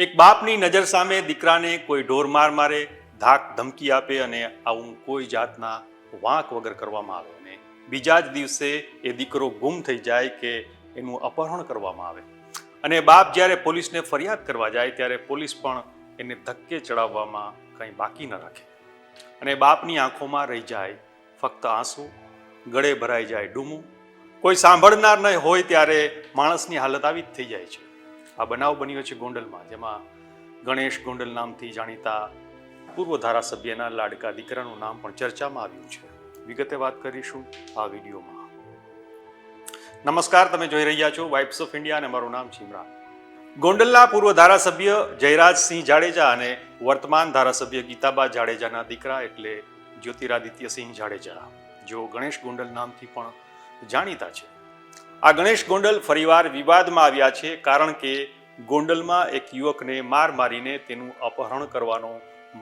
એક બાપની નજર સામે દીકરાને કોઈ ઢોર માર મારે, ધાક ધમકી આપે અને આવું કોઈ જાતના વાંક વગર કરવામાં આવે અને બીજા જ દિવસે એ દીકરો ગુમ થઈ જાય કે એનું અપહરણ કરવામાં આવે. અને બાપ જ્યારે પોલીસને ફરિયાદ કરવા જાય ત્યારે પોલીસ પણ એને ધક્કે ચડાવવામાં કંઈ બાકી ન રાખે. અને બાપની આંખોમાં રહી જાય ફક્ત આંસુ, ગળે ભરાઈ જાય ડૂમું. કોઈ સાંભળનાર ન હોય ત્યારે માણસની હાલત આવી જ થઈ જાય છે. આ બનાવ બન્યો છે ગોંડલમાં, જેમાં ગણેશ ગોંડલ નામથી જાણીતા પૂર્વ ધારાસભ્યના લાડકા દીકરાનું નામ પણ ચર્ચામાં આવ્યું છે. વિગતે વાત કરીશું આ વિડીયોમાં. નમસ્કાર, તમે જોઈ રહ્યા છો વાઇબ્સ ઓફ ઇન્ડિયા અને મારું નામ છે ગોંડલના પૂર્વ ધારાસભ્ય જયરાજસિંહ જાડેજા અને વર્તમાન ધારાસભ્ય ગીતાબા જાડેજાના દીકરા એટલે જ્યોતિરાદિત્યસિંહ જાડેજા, જેઓ ગણેશ ગોંડલ નામથી પણ જાણીતા છે. આ ગણેશ ગોંડલ ફરીવાર વિવાદમાં આવ્યા છે કારણ કે ગોંડલમાં એક યુવકને માર મારીને તેનું અપહરણ કરવાનો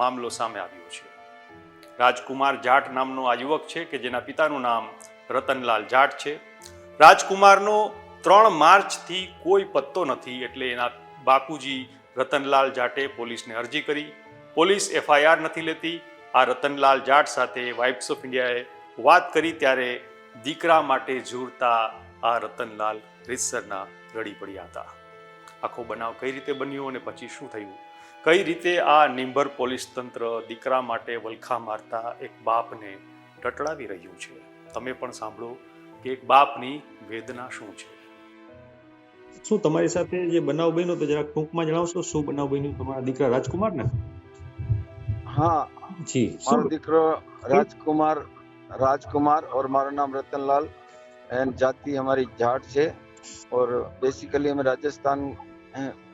મામલો સામે આવ્યો છે. રાજકુમાર જાટ નામનો આ યુવક છે કે જેના પિતાનું નામ રતનલાલ જાટ છે. રાજકુમારનો ત્રણ માર્ચથી કોઈ પત્તો નથી એટલે એના બાપુજી રતનલાલ જાટે પોલીસને અરજી કરી. પોલીસ એફઆઈઆર નથી લેતી. આ રતનલાલ જાટ સાથે વાઇફ્સ ઓફ ઇન્ડિયાએ વાત કરી ત્યારે દીકરા માટે ઝૂરતા આ રતનલાલ રીતસરના રડી પડ્યા હતા. આખો બનાવ કઈ રીતે બન્યો અને પછી શું થયું? કઈ રીતે આ નિંભર પોલીસ તંત્ર દીકરા માટે વલખા મારતા એક બાપને ટટળાવી રહ્યું છે? તમે પણ સાંભળો કે એક બાપની વેદના શું છે? શું તમારી સાથે જે બનાવ બન્યો તો જરા ટૂંકમાં જણાવશો? શું બનાવ બન્યું તમારા દીકરા રાજકુમાર ને હા. જી મારો દીકરો રાજકુમાર રાજકુમાર ઓર મારું નામ રતનલાલ. एंड जाति हमारी जाट છે और બેસિકલી અમે રાજસ્થાન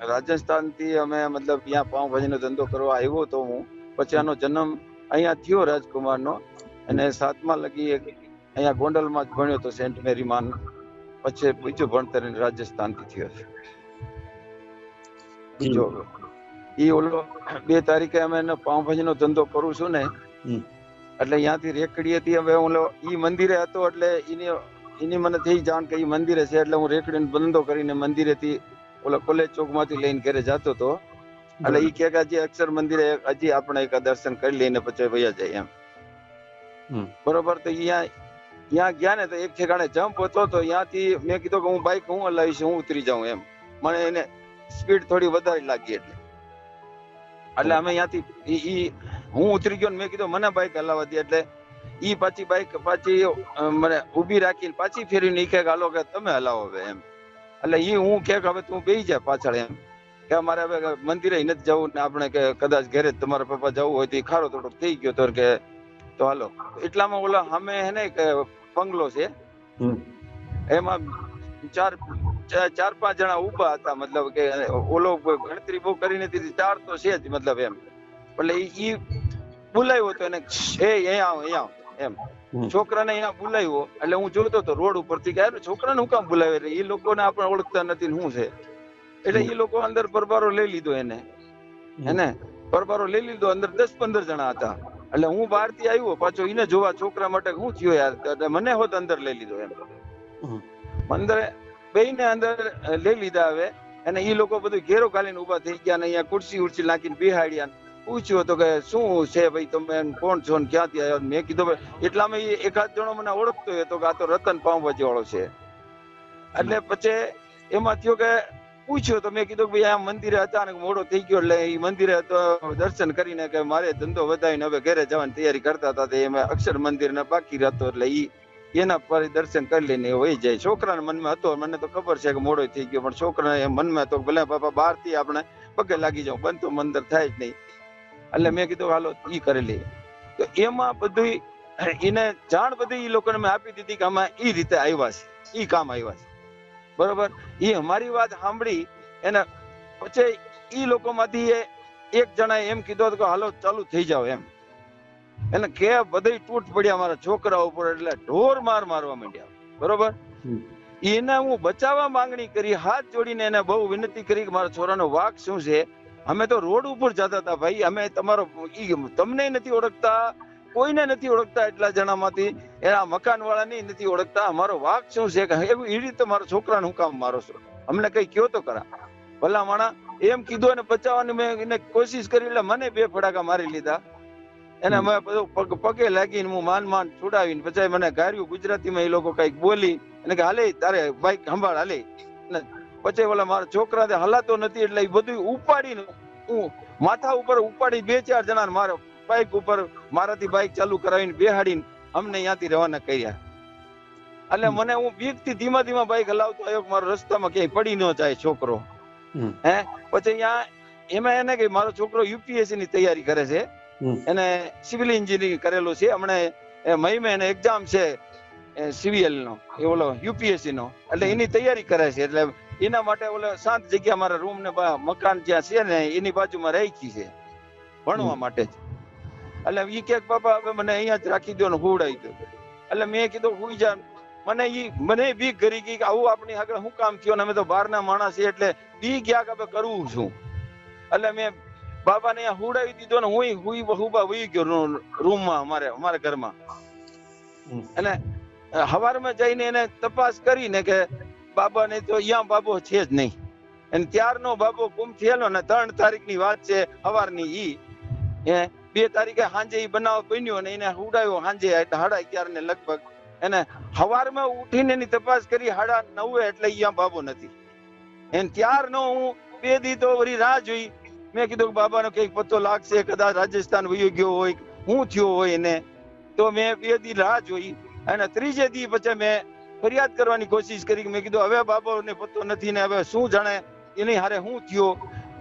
રાજસ્થાન થી અમે મતલબ ત્યાં પાઉંભાજીનો ધંધો કરવા આવ્યો તો હું પછી આનો જન્મ અહીંયા થયો રાજકુમારનો અને સાતમા લગી એક અહીંયા ગોંડલમાં જ ભણ્યો તો સેન્ટ મેરી માન પછી બીજું ભણતર એને રાજસ્થાનથી થયો છે બીજો ઈ ઓલો બે તારીખે અમે એનો પાઉંભાજીનો ધંધો કરું છું ને હમ. એટલે ત્યાંથી રેકડી હતી હવે હું લો- ઈ મંદિરે હતો એટલે એની એની મને થઈ જાણ કે મંદિરે છે એટલે હું રેકડીને બંધો કરીને મંદિરેથી ઓલા કોલેજ ચોકમાંથી લઈને ઘરે જતો હતો એટલે ઈ કે હજી અક્ષર મંદિરે હજી આપણે એક દર્શન કરી લઈને પછી વયા જાય એમ. બરોબર તો અહીંયા ત્યાં ગયા ને તો એક ઠેકાણે જમ્પ હતો તો ત્યાંથી મેં કીધું કે હું બાઈક હું હલાવીશ હું ઉતરી જાઉં એમ. મને એને સ્પીડ થોડી વધારે લાગી એટલે. એટલે અમે ત્યાંથી હું ઉતરી ગયો ને મેં કીધું મને બાઈક હલાવવા દે એટલે ઈ પાછી બાઈક પાછી મને ઊભી રાખીને પાછી ફેરી નીકળે કે હાલો કે તમે હલાવો હવે એમ. એટલે ઈ હું કે હવે તું બેસી જા પાછળ એમ. કે અમારે હવે મંદિરે નથી જવું ને આપણે કે કદાચ ઘરે તમારા પપ્પા જવું હોય તો ઈ ખારો થોડો થઈ ગયો તો કે તો હાલો. એટલામાં ઓલા અમે હે ને કે બંગલો છે. એમાં ચાર ચાર પાંચ જણા ઊભા હતા મતલબ કે ઓલો ગણતરી બહુ કરી નથી ચાર તો છે જ મતલબ એમ. એટલે ઈ ઈ બોલાવ્યો તો એને છે અહીંયા આવો અહીંયા આવો. એમ. છોકરાને અહીંયા બોલાવ્યો એટલે હું જોતો તો રોડ ઉપરથી યાર છોકરાને હું કામ બોલાવે એટલે એ લોકોને આપણે ઓળખતા નથી શું છે? એટલે એ લોકો અંદર પરબારો લઈ લીધો એને. હેને પરબારો લઈ લીધો અંદર દસ પંદર જણા હતા. એટલે હું બહારથી આવ્યો પાછો એને જોવા છોકરા માટે હું થયો યાર મને હોત અંદર લઈ લીધો એમ. અંદર ને અંદર લઈ લીધા હવે અને એ લોકો બધું ઘેરો કાલીને ઊભા થઈ ગયા ને અહીંયા ખુરશી ઉરસી નાખીને બિહાડ્યા પૂછ્યું હતું કે શું છે ભાઈ તમે કોણ છો ને ક્યાંથી આવ્યો? મેં કીધું એટલામાં એ એકાદ જણો મને ઓળખતો હતો કે આ તો રતન પાઉંભાજી વાળો છે. એટલે પછી એમાં થયું કે પૂછ્યો તો મેં કીધું કે ભાઈ, આ મંદિરે અચાનક મોડો થઈ ગયો એટલે એ મંદિરે તો દર્શન કરીને કે મારે ધંધો વધાવીને હવે ઘરે જવાની તૈયારી કરતા હતા તે એમાં અક્ષર મંદિર ને બાકી રહેતો એટલે એ એના પર દર્શન કરી લઈને વહી જાય. છોકરાના મનમાં હતો, મને તો ખબર છે કે મોડો થઈ ગયો, પણ છોકરા મનમાં તો ભલે બાપા બહારથી આપણે પગે લાગી જાઉં, બનતું મંદિર થાય જ નહીં. એટલે મેં કીધું હાલો ઈ કરી લઈએ. તો એમાં બધું એને જાણ બધી એ લોકોને મેં આપી દીધી કે આમાં ઈ રીતે આવ્યા છે ઈ કામ આવ્યા છે. બરોબર? એ અમારી વાત સાંભળી એને પછી ઈ લોકોમાંથી એક જણાએ એમ કીધું કે હાલો ચાલુ થઈ જાવ એમ. એને કે બધી તૂટ પડ્યા મારા છોકરા ઉપર એટલે ઢોર માર મારવા માંડ્યા. બરોબર? એને હું બચાવવા માંગણી કરી હાથ જોડીને એને બહુ વિનંતી કરી કે મારા છોરાનો વાક શું છે? અમે તો રોડ ઉપર જતા હતા ભાઈ. અમે તમારો તમને નથી ઓળખતા કોઈને નથી ઓળખતા એટલા જણામાંથી. એના મકાન વાળાને નથી ઓળખતા. અમારો વાક શું છે કે એવું એ રીતે મારા છોકરાને હું કામ મારો છો. અમને કઈ કયો તો ખરા. ભલા માણા એમ કીધું અને બચાવવાની મેં એને કોશિશ કરી એટલે મને બે ફડાકા મારી લીધા. એને અમે બધું પગ- પગે લાગીને હું માન માન છોડાવીને પછી મને ગાર્યું ગુજરાતીમાં એ લોકો કંઈક બોલી અને કે હાલે તારે બાઈક સંભાળ હાલે. પછી ઓલા મારા છોકરા હલાતો નથી એટલે એ બધું ઉપાડીને હું માથા ઉપર ઉપાડી બે ચાર જણા મારા બાઈક ઉપર મારાથી બાઈક ચાલુ કરાવીને બેહાડીને અમને ત્યાંથી રવાના કર્યા. એટલે મને હું બીકથી ધીમા ધીમા બાઈક હલાવતો આવ્યો મારો રસ્તામાં ક્યાંય પડી ન જાય છોકરો. હે? પછી અહીંયા એમાં એને કે મારો છોકરો યુપીએસસી ની તૈયારી કરે છે. એને સિવિલ એન્જિનિયરિંગ કરેલું છે. હમણાં એ મહિમે એને એક્ઝામ છે સિવિલ નો એ ઓલો યુપીએસસી નો એટલે એની તૈયારી કરે છે. એટલે એના માટે ઓલે શાંત જગ્યા મારા રૂમ ને મકાન જ્યાં છે ને એની બાજુમાં રાખી છે ભણવા માટે જ. એટલે ઈ કે બાપા હવે મને અહીંયા જ રાખી દો ને હુવડાવી દો એટલે મેં કીધું હુઈ જા. મને ઈ મને બીક કરી ગઈ કે આવું આપણી આગળ શું કામ થયું અમે તો બહારના માણસ છીએ એટલે બી ગયા કે હવે કરવું છું એટલે મેં બાબાને અહીંયા હુડાવી દીધો ને હું હુઈ હુબા હુઈ ગયો રૂમમાં અમારે અમારા ઘરમાં. એટલે હવારમાં જઈને એને તપાસ કરીને કે બાબાને તો અહીંયા બાબો છે જ નહીં. અને ત્યારનો બાબો ગુમ થયેલો ને ત્રણ તારીખની વાત છે હવારની ઈ. એ બે તારીખે સાંજે ઈ બનાવ બન્યો ને એને ઉડાયો સાંજે સાડા અગિયાર ને લગભગ. એને હવારમાં ઉઠીને એની તપાસ કરી સાડા નવે એટલે અહીંયા બાબો નથી. એને ત્યારનો હું બે દી તો વળી રાહ જોઈ. મેં કીધું કે બાબાનો કંઈક પત્તો લાગશે, કદાચ રાજસ્થાન વયો ગયો હોય, હું થયો હોય એને. તો મેં બે દી રાહ જોઈ. અને ત્રીજે દી પછી મેં ફરિયાદ કરવાની કોશિશ કરી મેં કીધું, હવે બાબાને પતો નથી ને હવે શું જાણે? એની હારે હું થયો?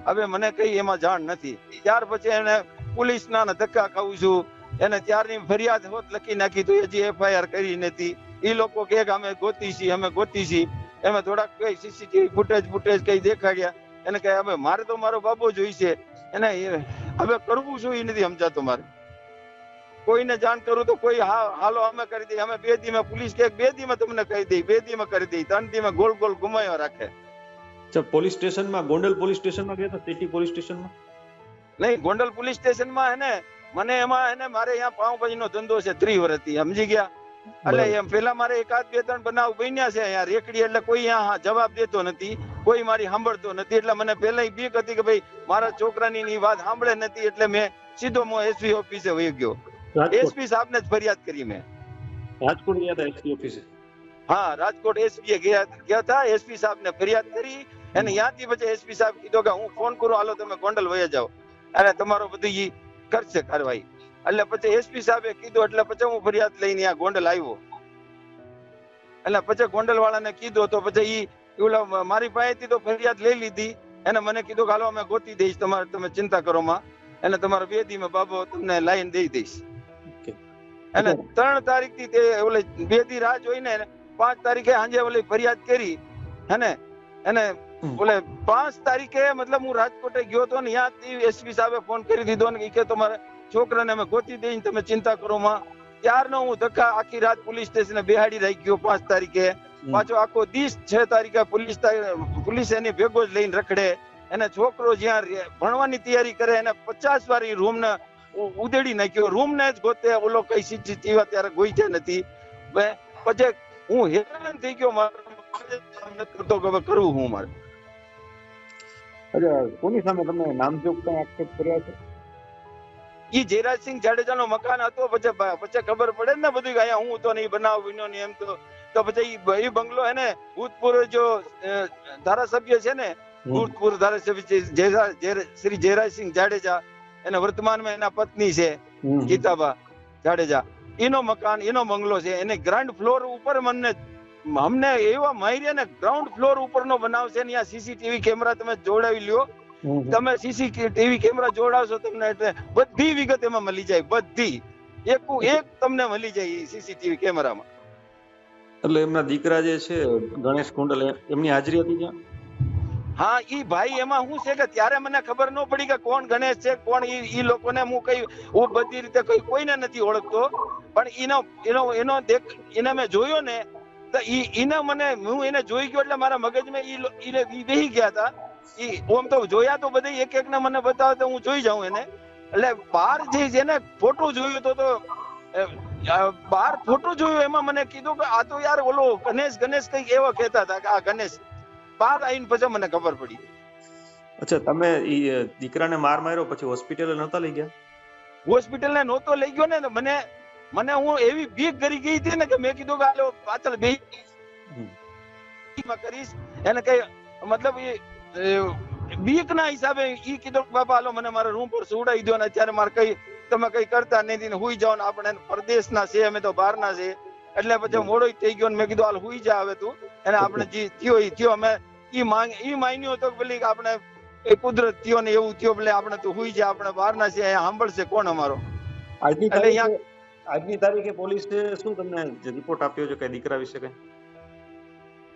હવે મને કઈ એમાં જાણ નથી. ત્યાર પછી એને પોલીસના ધક્કા ખાવું છું. એને ત્યારની ફરિયાદ હોત લખી નાખી તો હજી એફઆઈઆર કરી નથી એ લોકો કે અમે ગોતી છીએ અમે ગોતી છીએ એમાં થોડાક કઈ સીસીટીવી ફૂટેજ ફૂટેજ કઈ દેખાડ્યા. એને કહે, હવે મારે તો મારો બાબો જોઈશે. એને હવે કરવું શું એ નથી સમજાતું મારે. કોઈને જાણ કરું તો કોઈ હાલો અમે કરી દઈએ. અમે બે દીમાં પોલીસ કે બે દીમાં તમને કહી દઈ બે દીમાં કરી દઈ ત્રણ દીમાં ગોળ ગોળ ઘુમાયો રાખે. પોલીસ સ્ટેશનમાં ગોંડલ પોલીસ સ્ટેશનમાં ગયા હતા? સિટી પોલીસ સ્ટેશનમાં? નહીં ગોંડલ પોલીસ સ્ટેશનમાં હે ને મને એમાં હે ને મારે અહીંયા પાવભાજી નો ધંધો છે ત્રી વર્ષથી સમજી ગયા? એટલે એમ પેલા મારે એકાદ બે ત્રણ બનાવ બન્યા છે અહીંયા રેકડી એટલે કોઈ અહીંયા જવાબ દેતો નથી કોઈ મારી સાંભળતો નથી. એટલે મને પેલા બીક હતી કે ભાઈ મારા છોકરાની ની વાત સાંભળે નથી એટલે મેં સીધો મો એસવી ઓફિસે વહી ગયો. એસપી સાહેબને જ ફરિયાદ કરી મેં. રાજકોટ ગયા હતા એસપી ઓફિસે હા રાજકોટ એસપી ગયા ગયા હતા એસપી સાહેબને ફરિયાદ કરી. અને ત્યાંથી પછી એસપી સાહેબ કીધો કે હું ફોન કરું હાલો તમે ગોંડલ વયા જાઓ. અને તમારો બધું ઈ કરશે કાર્યવાહી. એટલે પછી એસપી સાહેબે કીધું એટલે પછી હું ફરિયાદ લઈને આ ગોંડલ આવ્યો. એટલે પછી ગોંડલ વાળાને કીધું તો પછી ઈ ઓલા મારી પાસેથી તો ફરિયાદ લઈ લીધી. એને મને કીધું કે હાલો અમે ગોતી દઈશ. તમારે તમે ચિંતા કરો માં. એટલે તમારા બે દી બાબો તમને લાઈન દઈ દઈશ. અને ત્રણ તારીખથી તે ઓલે બેથી રાહ જોઈને પાંચ તારીખે સાંજે ઓલી ફરિયાદ કરી. અને હમ. ઓલે પાંચ તારીખે મતલબ હું રાજકોટે ગયો તો ને ત્યાંથી એસપી સાહેબે ફોન કરી દીધો ને કે તમારે છોકરાને અમે ગોતી દઈને તમે ચિંતા કરો માં. ત્યારનો હું ધક્કા આખી રાત પોલીસ સ્ટેશને બેહાડી રાખી ગયો પાંચ તારીખે. પાછો આખો દિવસ છ તારીખે પોલીસ પોલીસ એની ભેગો જ લઈને રખડે. એને છોકરો જ્યાં ભણવાની તૈયારી કરે એને પચાસ વાર રૂમ ને ઉદેડી નાખ્યો. રૂમ ને જ ગોતે ઓલો કઈ સીસીટીવી અત્યારે ગોઈતા નથી. પછી હું હેરાન થઈ ગયો મારે કરતો કે કરવું હું મારે? અચ્છા કોની સામે તમે નામજોગ કઈ આક્ષેપ કર્યા છે? ઈ જયરાજસિંહ જાડેજાનો મકાન હતો પછી પછી ખબર પડે ને બધું કે અહીંયા હું તો નહીં બનાવ વિનો ને એમ તો. તો પછી એ બંગલો હે ને ભૂતપૂર્વ જો ધારાસભ્ય છે ને ભૂતપૂર્વ ધારાસભ્ય શ્રી જયરાજસિંહ જાડેજા. એને વર્તમાનમાં એના પત્ની છે ગીતાબા જાડેજા. એનો મકાન એનો બંગલો છે એને ગ્રાઉન્ડ ફ્લોર ઉપર મને અમને એવા માર્યા ને ગ્રાઉન્ડ ફ્લોર ઉપરનો બનાવ છે ને ત્યાં સીસીટીવી કેમેરા તમે જોડાવી લ્યો. તમે સીસીટીવી કેમેરા જોડાવશો તમને એટલે બધી વિગત એમાં મળી જાય બધી. એક એક તમને મળી જાય સીસીટીવી કેમેરામાં એટલે એમના દીકરા જે છે ગણેશ કુંડલ એમની હાજરી હતી ત્યાં? હા, ઈ ભાઈ એમાં શું છે કે ત્યારે મને ખબર ન પડી કે કોણ ગણેશ છે, કોણ ઈ ઈ લોકોને હું કઈ હું બધી રીતે કઈ, કોઈને નથી ઓળખતો. પણ એનો એનો એનો દેખ, એને મેં જોયો ને, તો ઈ એને મને, હું એને જોઈ ગયો એટલે મારા મગજમાં ઈ ઈ બેહી ગયા હતા. ઈ, ઓમ તો જોયા તો બધે એક એક ને મને બતાવે તો હું જોઈ જાઉં એને. એટલે બાર જે જેને ફોટો જોયું તો તો બાર ફોટો જોયો એમાં મને કીધું કે આ તો યાર ઓલો ગણેશ ગણેશ કઈ એવો કહેતા હતા કે આ ગણેશ. બહાર આવીને પછી મને ખબર પડી અચ્છા તમે દીકરાને માર માર્યો પછી હોસ્પિટલે નહોતા લઈ ગયા? હોસ્પિટલ ને નહોતો લઈ ગયો ને મને મને હું એવી બીક કરી ગઈ હતી ને કે મેં કીધું કે આલો પાછળ બે કરીશ. એને કઈ મતલબ બીક ના હિસાબે ઈ કીધું બાપા હાલો મને મારા રૂમ પર સુવડાવી દો ને અત્યારે મારે કઈ તમે કઈ કરતા નથી ને હુઈ જાઓ ને આપણે પરદેશના છે અમે તો બહારના છે. એટલે પછી મોડો થઈ ગયો ને મેં કીધું હાલ હુઈ જા હવે તું. એને આપણે જે થયો એ થયો અમે ઈ માંગ ઈ માન્યો તો પેલી આપણે એ કુદરત થયો ને એવું થયો એટલે આપણે તો હુઈ જા આપણે બહારના છે અહીંયા સાંભળશે કોણ અમારો? આજની તારીખે આજની તારીખે પોલીસે શું તમને રિપોર્ટ આપ્યો છે કે દીકરા વિશે કઈ?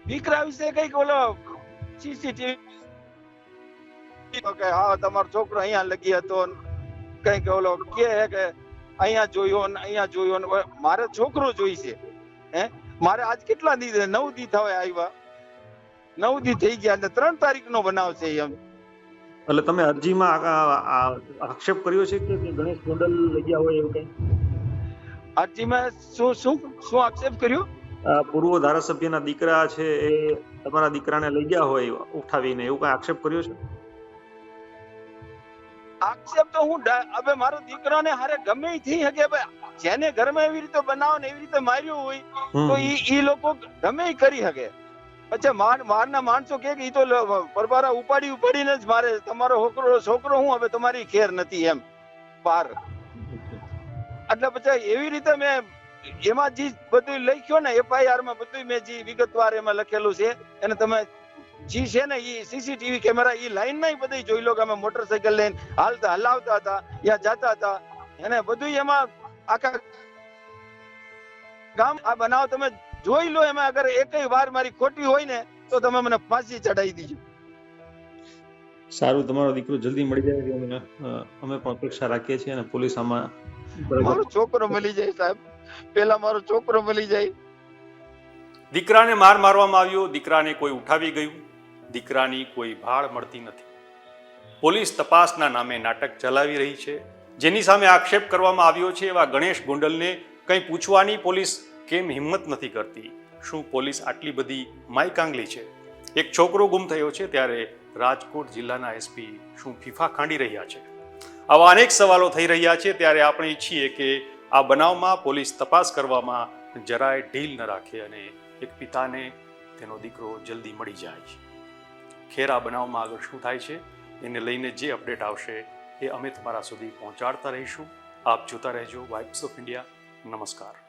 દીકરા વિશે કંઈક ઓલો સીસીટીવી કે હા તમારો છોકરો અહીંયા લગી હતો કંઈક ઓલો કે હે કે અહીંયા જોયો ને અહીંયા જોયો ને મારે છોકરો જોઈશે હે? મારે આજ કેટલા દી નવ દી થવા આવ્યા. નવ દી થઈ ગયા ને ત્રણ તારીખ નો બનાવ છે એમ એટલે તમે અરજીમાં આક્ષેપ કર્યો છે કે ગણેશ ગોંડલ લઈ ગયા હોય એવું કઈ? અરજીમાં શું શું શું આક્ષેપ કર્યો? પૂર્વ ધારાસભ્યના દીકરા છે એ તમારા દીકરાને લઈ ગયા હોય ઉઠાવીને એવું કઈ આક્ષેપ કર્યો છે? આક્ષેપ તો હું હવે મારો દીકરાને હારે ગમે થઈ શકે જેને ઘરમાં એવી રીતે બનાવો ને એવી રીતે માર્યું હોય તો ઈ લોકો ગમે કરી શકે. પછી માન મારના માણસો કે ઈ તો પરબારા ઉપાડી ઉપાડીને જ મારે તમારો છોકરો છોકરો હું હવે તમારી ખેર નથી એમ, પાર. એટલે પછી એવી રીતે મેં એમાં જે બધું લખ્યો ને એફઆઈઆરમાં બધું મેં જે વિગતવાર એમાં લખેલું છે અને તમે જે છે ને એ સીસીટીવી કેમેરા એ લાઈનમાં બધી જોઈ લો કે અમે મોટરસાયકલ લઈને હાલતા હલાવતા હતા, યા જતા હતા, એને બધું એમાં આખા ગામ આ બનાવ તમે જોઈ લો એમાં અગર એકય વાર મારી ખોટી હોય ને તો તમે મને ફાંસી ચડાવી દીજો. સારું તમારો દીકરો જલ્દી મળી જાય અમે અમે પણ અપેક્ષા રાખીએ છીએ અને પોલીસ આમાં મારો છોકરો મળી જાય સાહેબ. પેલા મારો છોકરો મળી જાય. દીકરાને માર મારવામાં આવ્યો દીકરાને કોઈ ઉઠાવી ગયું દીકરાની કોઈ ભાળ મળતી નથી. પોલીસ તપાસના નામે નાટક ચલાવી રહી છે. જેની સામે આક્ષેપ કરવામાં આવ્યો છે એવા ગણેશ ગોંડલને કંઈ પૂછવાની પોલીસ કેમ હિંમત નથી કરતી? શું પોલીસ આટલી બધી માયકાંગલી છે? એક છોકરો ગુમ થયો છે ત્યારે રાજકોટ જિલ્લાના એસપી શું ફીફા ખાંડી રહ્યા છે? આવા અનેક સવાલો થઈ રહ્યા છે ત્યારે આપણે ઈચ્છીએ કે આ બનાવમાં પોલીસ તપાસ કરવામાં જરાય ઢીલ ન રાખે અને એક પિતાને તેનો દીકરો જલ્દી મળી જાય ખેર આ બનાવમાં આગળ શું થાય છે? એને લઈને જે અપડેટ આવશે એ અમે તમારા સુધી પહોંચાડતા રહીશું. આપ જોતા રહેજો વાઇબ્સ ઓફ ઇન્ડિયા નમસ્કાર.